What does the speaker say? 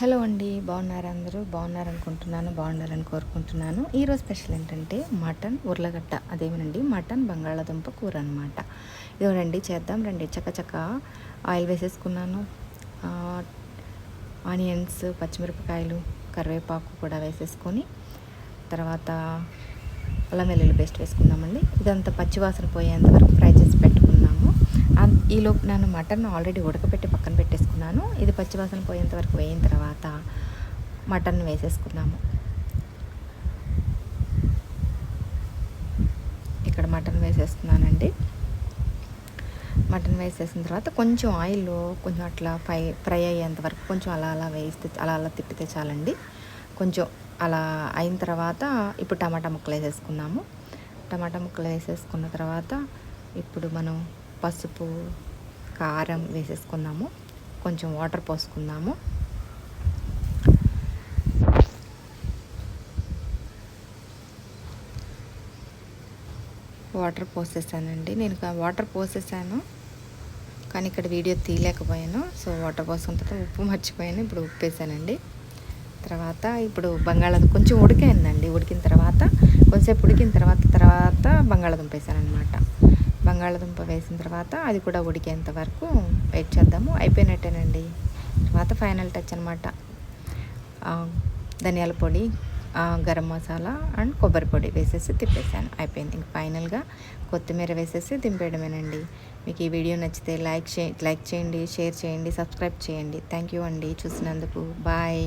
Hello అండి బాగున్నారు అందరూ? బాగున్నారనుకుంటున్నాను బాగుండాలని కోరుకుంటున్నాను. ఈరోజు స్పెషల్ ఏంటంటే మటన్ ఉర్లగడ్డ. అదేమనండి మటన్ బంగాళాదుంప కూర అనమాట ఇదిగోనండి చేద్దాం రండి. చక్క ఆయిల్ వేసేసుకున్నాను. ఆనియన్స్ పచ్చిమిరపకాయలు కరివేపాకు కూడా వేసేసుకొని తర్వాత అల్లం వెల్లుల్లి పేస్ట్ వేసుకుందామండి. ఇదంతా పచ్చివాసన పోయేంత వరకు ఫ్రై చేసి పెట్టుకున్నాము ఈలోపు నేను మటన్ ఆల్రెడీ ఉడకపెట్టి పక్కన పెట్టేసుకున్నాను. ఇది పచ్చివాసన పోయేంత వరకు వేయిన తర్వాత మటన్ వేసేసుకున్నాము ఇక్కడ మటన్ వేసేస్తున్నానండి. మటన్ వేసేసిన తర్వాత కొంచెం ఆయిల్లో కొంచెం అట్లా ఫ్రై ఫ్రై అయ్యేంత వరకు కొంచెం అలా అలా వేస్తే అలా అలా తిప్పితే చాలండి. కొంచెం అలా అయిన తర్వాత ఇప్పుడు టమాటా ముక్కలు వేసేసుకున్నాము టమాటా ముక్కలు వేసేసుకున్న తర్వాత ఇప్పుడు మనం పసుపు కారం వేసేసుకుందాము. కొంచెం వాటర్ పోసుకుందాము. వాటర్ పోసేసానండి. నేను వాటర్ పోసేసాను. కానీ ఇక్కడ వీడియో తీయలేకపోయాను. సో వాటర్ పోసుకున్న తర్వాత ఉప్పు మర్చిపోయాను. ఇప్పుడు ఉప్పు వేసానండి తర్వాత ఇప్పుడు బంగాళాదుంప కొంచెం ఉడికైందండి. ఉడికిన తర్వాత కొంచెంసేపు ఉడికిన తర్వాత తర్వాత బంగాళాదుంప వేసాను అనమాట బంగాళాదుంప వేసిన తర్వాత అది కూడా ఉడికేంత వరకు వెయిట్ చేద్దాము. అయిపోయినట్టేనండి. తర్వాత ఫైనల్ టచ్ అనమాట ధనియాల పొడి గరం మసాలా అండ్ కొబ్బరి పొడి వేసేసి తిప్పేసాను అయిపోయింది. ఇంక ఫైనల్గా కొత్తిమీర వేసేసి దింపేయడమేనండి. మీకు ఈ వీడియో నచ్చితే లైక్ చే లైక్ చేయండి షేర్ చేయండి సబ్స్క్రైబ్ చేయండి. థ్యాంక్ యూ అండి. చూసినందుకు. బాయ్